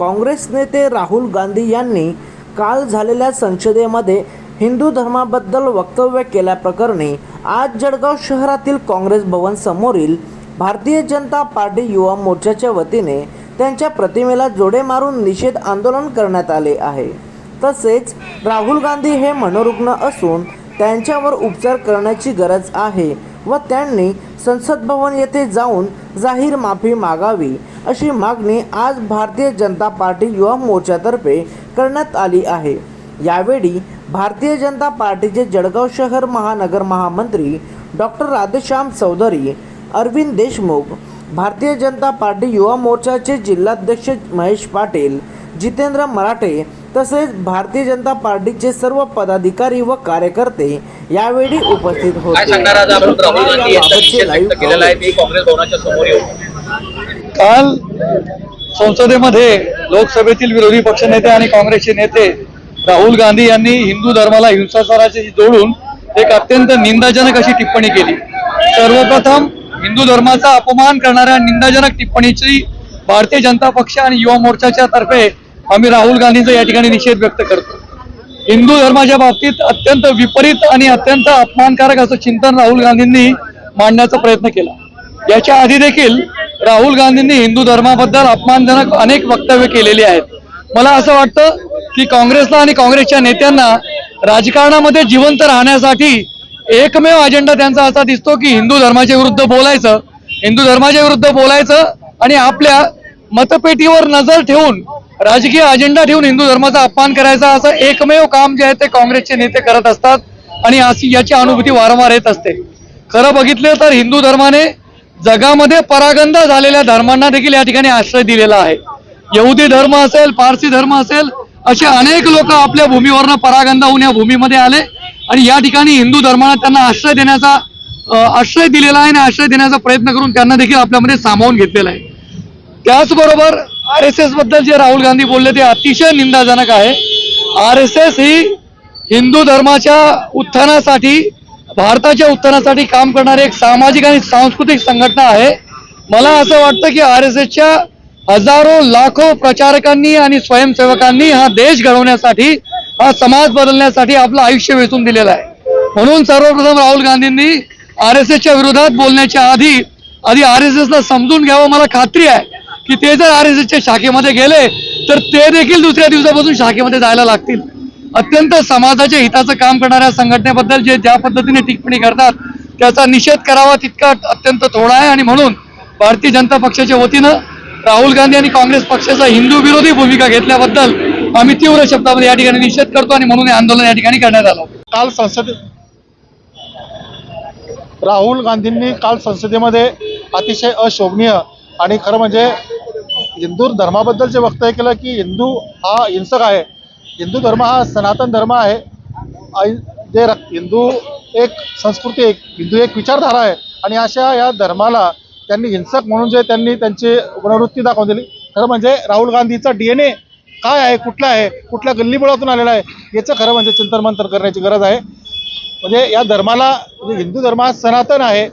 काँग्रेस नेते राहुल गांधी यांनी काल झालेल्या संसदेमध्ये हिंदू धर्माबद्दल वक्तव्य केल्याप्रकरणी आज जळगाव शहरातील काँग्रेस भवन समोरील भारतीय जनता पार्टी युवा मोर्चाच्या वतीने त्यांच्या प्रतिमेला जोडे मारून निषेध आंदोलन करण्यात आले आहे. तसेच राहुल गांधी हे मनोरुग्ण असून त्यांच्यावर उपचार करण्याची गरज आहे. व त्यांनी संसद भवन येथे जाऊन जाहीर माफी मागावी अशी मागणी आज भारतीय जनता पार्टी युवा मोर्चातर्फे करण्यात आली आहे. यावेळी भारतीय जनता पार्टीचे जळगाव शहर महानगर महामंत्री डॉक्टर राधेश्याम चौधरी अरविंद देशमुख भारतीय जनता पार्टी युवा मोर्चाचे जिल्हाध्यक्ष महेश पाटील जितेंद्र मराठे तसेच भारतीय जनता पार्टीचे सर्व पदाधिकारी व कार्यकर्ते यावेळी उपस्थित काय होते याबाबतचे काल संसदेमध्ये लोकसभेतील विरोधी पक्षनेते आणि काँग्रेसचे नेते राहुल गांधी यांनी हिंदू धर्माला हिंसाचाराशी जोडून एक अत्यंत निंदाजनक अशी टिप्पणी केली. सर्वप्रथम हिंदू धर्माचा अपमान करणाऱ्या निंदाजनक टिप्पणीची भारतीय जनता पक्ष आणि युवा मोर्चाच्या तर्फे आम्ही राहुल गांधींचा या ठिकाणी निषेध व्यक्त करतो. हिंदू धर्माच्या बाबतीत अत्यंत विपरीत आणि अत्यंत अपमानकारक असं चिंतन राहुल गांधींनी मांडण्याचा प्रयत्न केला. याच्या आधी देखील राहुल गांधींनी हिंदू धर्माबद्दल अपमानजनक अनेक वक्तव्य केलेली आहेत. मला असं वाटतं की काँग्रेसला आणि काँग्रेसच्या नेत्यांना राजकारणामध्ये जिवंत राहण्यासाठी एकमेव अजेंडा त्यांचा असा दिसतो की हिंदू धर्माच्या विरुद्ध बोलायचं हिंदू धर्माच्या विरुद्ध बोलायचं आणि आपल्या मतपेटीवर नजर ठेवून राजकीय अजेंडा ठेवून हिंदू धर्माचा अपमान करायचा असं एकमेव काम जे आहे ते काँग्रेसचे नेते करत असतात आणि अशी याची अनुभूती वारंवार येत असते. खरं बघितलं तर हिंदू धर्माने जगामध्ये परागंध झालेल्या धर्मांना देखील या ठिकाणी आश्रय दिलेला आहे. यहुदी धर्म असेल पारसी धर्म असेल असे अनेक लोक आपल्या भूमीवरनं परागंध होऊन या भूमीमध्ये आले आणि या ठिकाणी हिंदू धर्माला त्यांना आश्रय देण्याचा आश्रय दिलेला आहे आणि आश्रय देण्याचा प्रयत्न करून त्यांना देखील आपल्यामध्ये सामावून घेतलेला आहे. त्याचबरोबर आर एस एसबद्दल जे राहुल गांधी बोलले ते अतिशय निंदाजनक आहे. आर एस एस ही हिंदू धर्माच्या उत्थानासाठी भारताच्या उत्थानासाठी काम करणारी एक सामाजिक आणि सांस्कृतिक संघटना आहे. मला असं वाटतं की आर एस एसच्या हजारो लाखो प्रचारकांनी आणि स्वयंसेवकांनी हा देश घडवण्यासाठी हा समाज बदलण्यासाठी आपलं आयुष्य वेचून दिलेलं आहे. म्हणून सर्वप्रथम राहुल गांधींनी आर एस एसच्या विरोधात बोलण्याच्या आधी आधी आर एस एसला समजून घ्यावं मला खात्री आहे. की ते जर आर एस एसच्या शाखेमध्ये गेले तर ते देखील दुसऱ्या दिवसापासून शाखेमध्ये जायला लागतील. अत्यंत समाजाच्या हिताचं काम करणाऱ्या संघटनेबद्दल जे ज्या पद्धतीने टिप्पणी करतात त्याचा निषेध करावा तितका अत्यंत थोडा आहे. आणि म्हणून भारतीय जनता पक्षाच्या वतीनं राहुल गांधी आणि काँग्रेस पक्षाचा हिंदू विरोधी भूमिका घेतल्याबद्दल आम्ही तीव्र शब्दामध्ये या ठिकाणी निषेध करतो आणि म्हणून हे आंदोलन या ठिकाणी करण्यात आलं. काल संसदे राहुल गांधींनी काल संसदेमध्ये अतिशय अशोभनीय आणि खरं म्हणजे हिंदू धर्माबद्दल जे वक्तव्य केलं की हिंदू हा हिंसक आहे. हिंदू धर्म हा सनातन धर्म आहे. जे हिंदू एक संस्कृती एक हिंदू एक विचारधारा आहे. आणि अशा या धर्माला त्यांनी हिंसक म्हणून जे त्यांनी त्यांची पुनवृत्ती दाखवून दिली. खरं म्हणजे राहुल गांधीचा डी एन ए काय आहे कुठला आहे कुठल्या गल्लीबोळातून आलेला आहे याचं खरं म्हणजे चिंतन करण्याची गरज आहे. म्हणजे या धर्माला म्हणजे हिंदू धर्म हा सनातन आहे.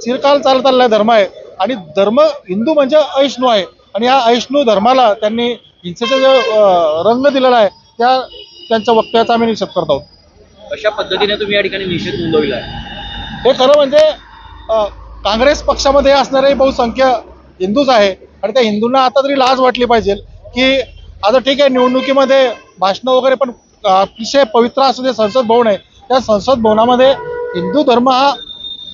चिरकाल चालत आलेला धर्म आहे. आणि धर्म हिंदू म्हणजे अहिष्णू आहे. आणि या अहिष्णू धर्माला त्यांनी हिंसेचा जो रंग दिलेला आहे त्या त्यांच्या वक्तव्याचा आम्ही निषेध करत आहोत. अशा पद्धतीने तुम्ही या ठिकाणी निषेध नोंदविला आहे? हे खरं म्हणजे काँग्रेस पक्षामध्ये असणारे बहुसंख्य हिंदूच आहे आणि त्या हिंदूंना आता तरी लाज वाटली पाहिजे की आता ठीक आहे निवडणुकीमध्ये भाषणं वगैरे पण अतिशय पवित्र असं जे संसद भवन आहे. त्या संसद भवनामध्ये हिंदू धर्म हा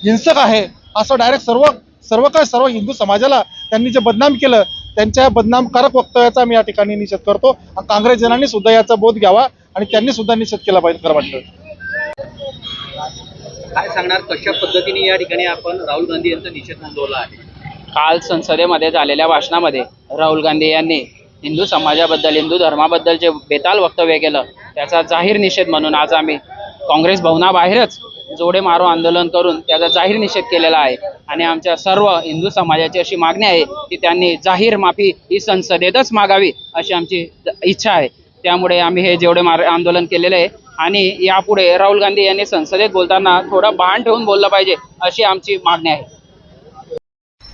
हिंसक आहे असं डायरेक्ट सर्व सर्व काय सर्व हिंदू समाजाला त्यांनी जे बदनाम केलं त्यांच्या बदनामकारक वक्तव्याचा मी या ठिकाणी निषेध करतो. आणि काँग्रेसजनांनी सुद्धा याचा बोध घ्यावा आणि त्यांनी सुद्धा निषेध केला पाहिजे खरं वाटतं. काय सांगणार कशा पद्धतीने या ठिकाणी आपण राहुल गांधी यांचा निषेध नोंदवला आहे? काल संसदेमध्ये झालेल्या भाषणामध्ये राहुल गांधी यांनी हिंदू समाजाबद्दल हिंदू धर्माबद्दल जे बेताल वक्तव्य केलं त्याचा जाहीर निषेध म्हणून आज आम्ही काँग्रेस भवनाबाहेरच जोडे मारो आंदोलन करून त्याचा जाहीर निषेध केलेला आहे. आणि आमच्या सर्व हिंदू समाजाची अशी मागणी आहे की त्यांनी जाहीर माफी ही संसदेतच मागावी अशी आमची इच्छा आहे. त्यामुळे आम्ही हे जेवढे मार आंदोलन केलेले आहे आणि यापुढे राहुल गांधी यांनी संसदेत बोलताना थोडं भान ठेवून बोललं पाहिजे अशी आमची मागणी आहे.